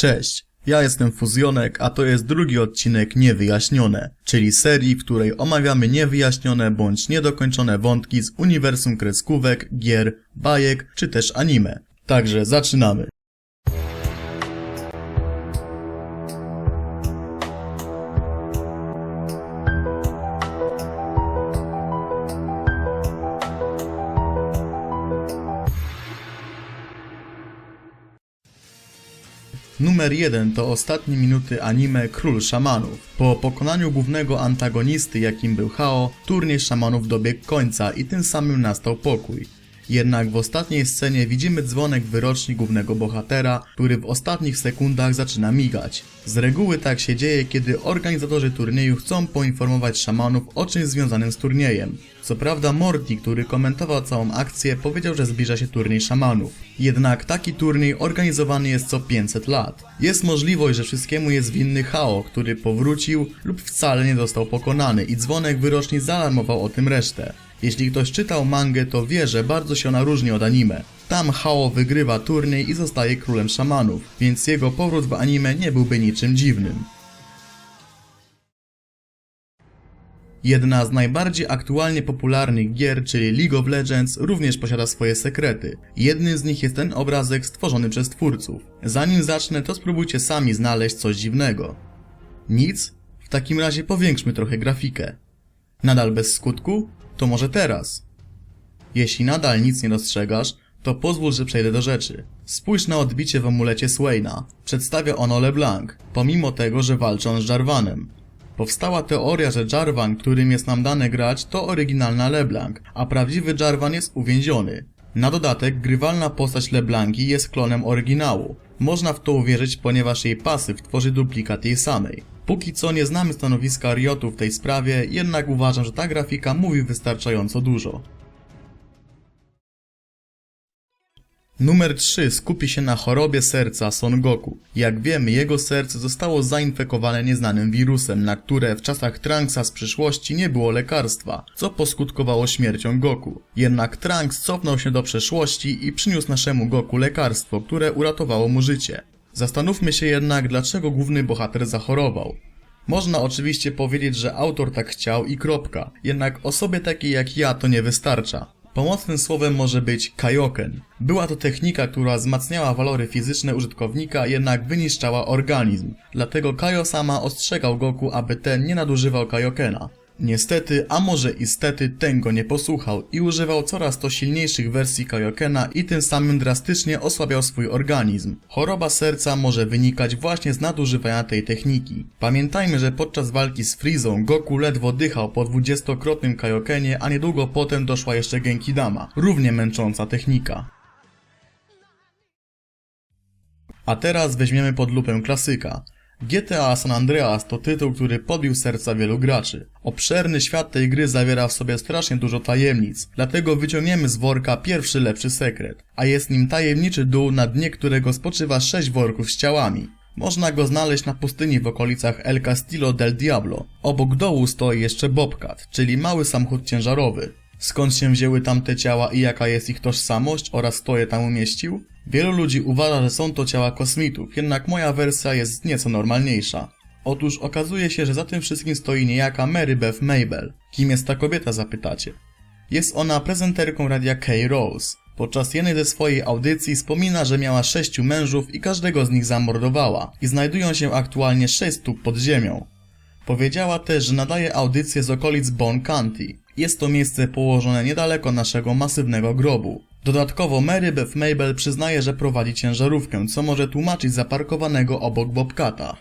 Cześć, ja jestem Fuzjonek, a to jest drugi odcinek Niewyjaśnione, czyli serii, w której omawiamy niewyjaśnione bądź niedokończone wątki z uniwersum kreskówek, gier, bajek czy też anime. Także zaczynamy. Numer 1 to ostatnie minuty anime Król Szamanów. Po pokonaniu głównego antagonisty, jakim był Hao, turniej szamanów dobiegł końca i tym samym nastał pokój. Jednak w ostatniej scenie widzimy dzwonek wyroczni głównego bohatera, który w ostatnich sekundach zaczyna migać. Z reguły tak się dzieje, kiedy organizatorzy turnieju chcą poinformować szamanów o czymś związanym z turniejem. Co prawda Morty, który komentował całą akcję, powiedział, że zbliża się turniej szamanów. Jednak taki turniej organizowany jest co 500 lat. Jest możliwość, że wszystkiemu jest winny Hao, który powrócił lub wcale nie został pokonany i dzwonek wyroczni zaalarmował o tym resztę. Jeśli ktoś czytał mangę, to wie, że bardzo się ona różni od anime. Tam Hao wygrywa turniej i zostaje królem szamanów, więc jego powrót w anime nie byłby niczym dziwnym. Jedna z najbardziej aktualnie popularnych gier, czyli League of Legends, również posiada swoje sekrety. Jednym z nich jest ten obrazek stworzony przez twórców. Zanim zacznę, to spróbujcie sami znaleźć coś dziwnego. Nic? W takim razie powiększmy trochę grafikę. Nadal bez skutku? To może teraz. Jeśli nadal nic nie dostrzegasz, to pozwól, że przejdę do rzeczy. Spójrz na odbicie w amulecie Swaina. Przedstawia ono LeBlanc, pomimo tego, że walczy on z Jarvanem. Powstała teoria, że Jarvan, którym jest nam dane grać, to oryginalna LeBlanc, a prawdziwy Jarvan jest uwięziony. Na dodatek, grywalna postać LeBlanki jest klonem oryginału. Można w to uwierzyć, ponieważ jej pasyw tworzy duplikat jej samej. Póki co nie znamy stanowiska Riotu w tej sprawie, jednak uważam, że ta grafika mówi wystarczająco dużo. Numer 3 skupi się na chorobie serca Son Goku. Jak wiemy, jego serce zostało zainfekowane nieznanym wirusem, na które w czasach Trunksa z przyszłości nie było lekarstwa, co poskutkowało śmiercią Goku. Jednak Trunks cofnął się do przeszłości i przyniósł naszemu Goku lekarstwo, które uratowało mu życie. Zastanówmy się jednak, dlaczego główny bohater zachorował. Można oczywiście powiedzieć, że autor tak chciał i kropka, jednak osobie takiej jak ja to nie wystarcza. Pomocnym słowem może być kaioken. Była to technika, która wzmacniała walory fizyczne użytkownika, jednak wyniszczała organizm. Dlatego Kaio sama ostrzegał Goku, aby ten nie nadużywał kaiokena. Niestety, a może istety, ten go nie posłuchał i używał coraz to silniejszych wersji Kaiokena i tym samym drastycznie osłabiał swój organizm. Choroba serca może wynikać właśnie z nadużywania tej techniki. Pamiętajmy, że podczas walki z Freezą Goku ledwo dychał po dwudziestokrotnym Kaiokenie, a niedługo potem doszła jeszcze Genkidama, równie męcząca technika. A teraz weźmiemy pod lupę klasyka. GTA San Andreas to tytuł, który podbił serca wielu graczy. Obszerny świat tej gry zawiera w sobie strasznie dużo tajemnic, dlatego wyciągniemy z worka pierwszy lepszy sekret, a jest nim tajemniczy dół, na dnie którego spoczywa sześć worków z ciałami. Można go znaleźć na pustyni w okolicach El Castillo del Diablo. Obok dołu stoi jeszcze Bobcat, czyli mały samochód ciężarowy. Skąd się wzięły tamte ciała i jaka jest ich tożsamość oraz kto je tam umieścił? Wielu ludzi uważa, że są to ciała kosmitów, jednak moja wersja jest nieco normalniejsza. Otóż okazuje się, że za tym wszystkim stoi niejaka Mary Beth Mabel. Kim jest ta kobieta, zapytacie? Jest ona prezenterką radia K-Rose. Podczas jednej ze swojej audycji wspomina, że miała sześciu mężów i każdego z nich zamordowała i znajdują się aktualnie sześć stóp pod ziemią. Powiedziała też, że nadaje audycję z okolic Bon County. Jest to miejsce położone niedaleko naszego masywnego grobu. Dodatkowo Mary Beth Mabel przyznaje, że prowadzi ciężarówkę, co może tłumaczyć zaparkowanego obok Bobcata.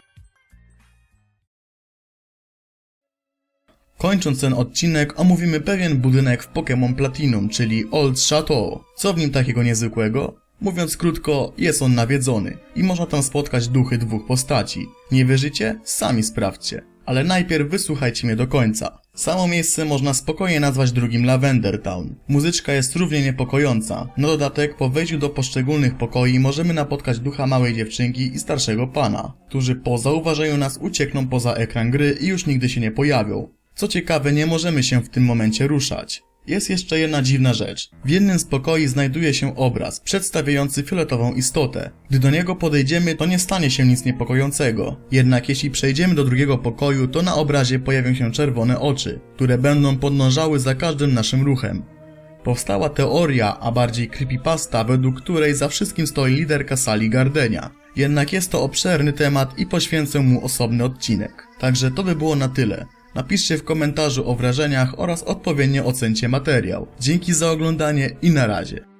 Kończąc ten odcinek, omówimy pewien budynek w Pokémon Platinum, czyli Old Chateau. Co w nim takiego niezwykłego? Mówiąc krótko, jest on nawiedzony i można tam spotkać duchy dwóch postaci. Nie wierzycie? Sami sprawdźcie. Ale najpierw wysłuchajcie mnie do końca. Samo miejsce można spokojnie nazwać drugim Lavender Town. Muzyczka jest równie niepokojąca. Na dodatek, po wejściu do poszczególnych pokoi możemy napotkać ducha małej dziewczynki i starszego pana, którzy po zauważeniu nas uciekną poza ekran gry i już nigdy się nie pojawią. Co ciekawe, nie możemy się w tym momencie ruszać. Jest jeszcze jedna dziwna rzecz. W jednym z pokoi znajduje się obraz przedstawiający fioletową istotę. Gdy do niego podejdziemy, to nie stanie się nic niepokojącego. Jednak jeśli przejdziemy do drugiego pokoju, to na obrazie pojawią się czerwone oczy, które będą podążały za każdym naszym ruchem. Powstała teoria, a bardziej creepypasta, według której za wszystkim stoi liderka sali Gardenia. Jednak jest to obszerny temat i poświęcę mu osobny odcinek. Także to by było na tyle. Napiszcie w komentarzu o wrażeniach oraz odpowiednio ocencie materiał. Dzięki za oglądanie i na razie.